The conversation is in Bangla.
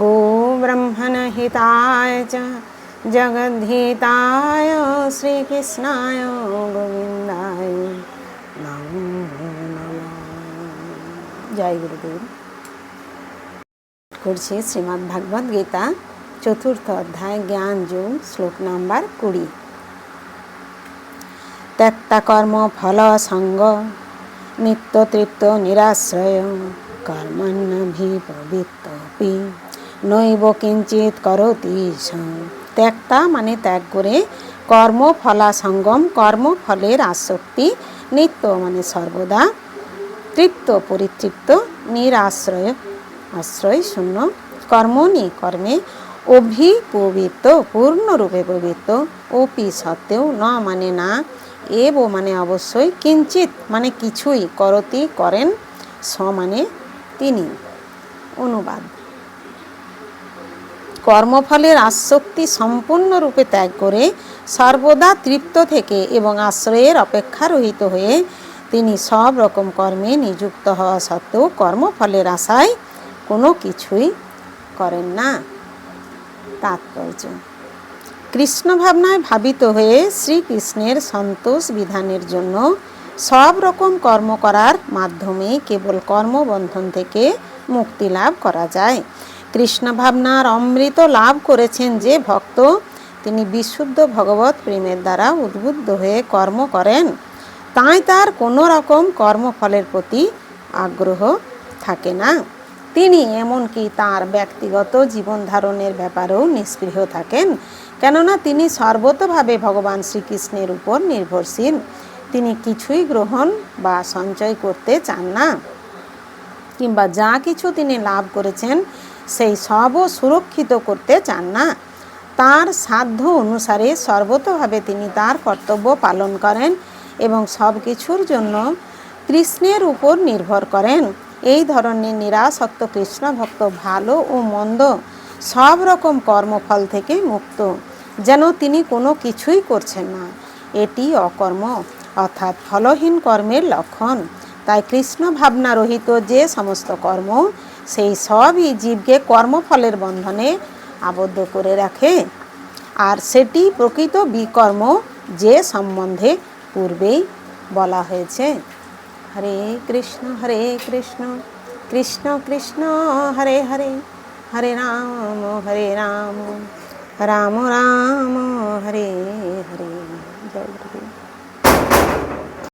गोब्रह्मणहिताय च जगद्धिताय श्रीकृष्णाय गोविन्दाय नमो नमः জয় গুরুদেব করছি শ্রীমদ্ ভাগবত গীতা চতুর্থ অধ্যায় জ্ঞান যোগ শ্লোক নাম্বার কুড়ি ত্যক্তা কর্ম ফল সঙ্গ নিত্য তৃপ্ত নিরাশ্রয় কর্মণ্যভিপবিত্তপি নৈব কিঞ্চিত করতি ত্যাগতা মানে ত্যাগ করে কর্ম ফলা সঙ্গম কর্মফলের আসক্তি, নিত্য মানে সর্বদা, তৃপ্ত, পরিতৃপ্ত, নিরাশ্রয়, আশ্রয় শূন্য কর্মনি কর্মে অভিপবিত পূর্ণরূপে পবিত্র ওপি সত্ত্বেও ন মানে না, এব মানে অবশ্যই কিঞ্চিত মানে কিছুই, করতি করেন স মানে তিনি। অনুবাদ। কর্মফলের আসক্তি সম্পূর্ণরূপে ত্যাগ করে সর্বদা তৃপ্ত থেকে এবং আশ্রয়ের অপেক্ষা রহিত হয়ে তিনি সব রকম কর্মে নিযুক্ত হওয়া সত্ত্বেও কর্মফলের আশায় কোনো কিছুই করেন না। তাৎপর্য। কৃষ্ণ ভাবনায় ভাবিত হয়ে শ্রীকৃষ্ণের সন্তোষ বিধানের জন্য সব রকম কর্ম করার মাধ্যমে কেবল কর্মবন্ধন থেকে মুক্তি লাভ করা যায়। কৃষ্ণ ভাবনার অমৃত লাভ করেছেন যে ভক্ত, তিনি বিশুদ্ধ ভগবত প্রেমের দ্বারা উদ্বুদ্ধ হয়ে কর্ম করেন। তাই তার কোনো রকম কর্মফলের প্রতি আগ্রহ থাকে না। তিনি এমনকি তার ব্যক্তিগত জীবন ধারণের ব্যাপারেও নিষ্পৃহ থাকেন। কেননা তিনি সর্বতভাবে ভগবান শ্রীকৃষ্ণের উপর নির্ভরশীল। তিনি কিছুই গ্রহণ বা সঞ্চয় করতে চান না। কিংবা যা কিছু তিনি লাভ করেছেন সেই সবও সুরক্ষিত করতে চান না। তার সাধ্য অনুসারে সর্বতভাবে তিনি তার কর্তব্য পালন করেন এবং সব কিছুর জন্য কৃষ্ণের উপর নির্ভর করেন। এই ধরনের নিরাসক্ত কৃষ্ণ ভক্ত ভালো ও মন্দ সব রকম কর্মফল থেকে মুক্ত, যেন তিনি কোনো কিছুই করছেন না। এটি অকর্ম, অর্থাৎ ফলহীন কর্মের লক্ষণ। তাই কৃষ্ণ ভাবনা রহিত যে সমস্ত কর্ম, সেই সবই জীবকে কর্মফলের বন্ধনে আবদ্ধ করে রাখে। আর সেটি প্রকৃত বিকর্ম যে সম্বন্ধে পূর্বেই বলা হয়েছে। হরে কৃষ্ণ হরে কৃষ্ণ কৃষ্ণ কৃষ্ণ, হরে হরে হরে রাম হরে রাম রাম রাম, হরে হরে। জয় গুরু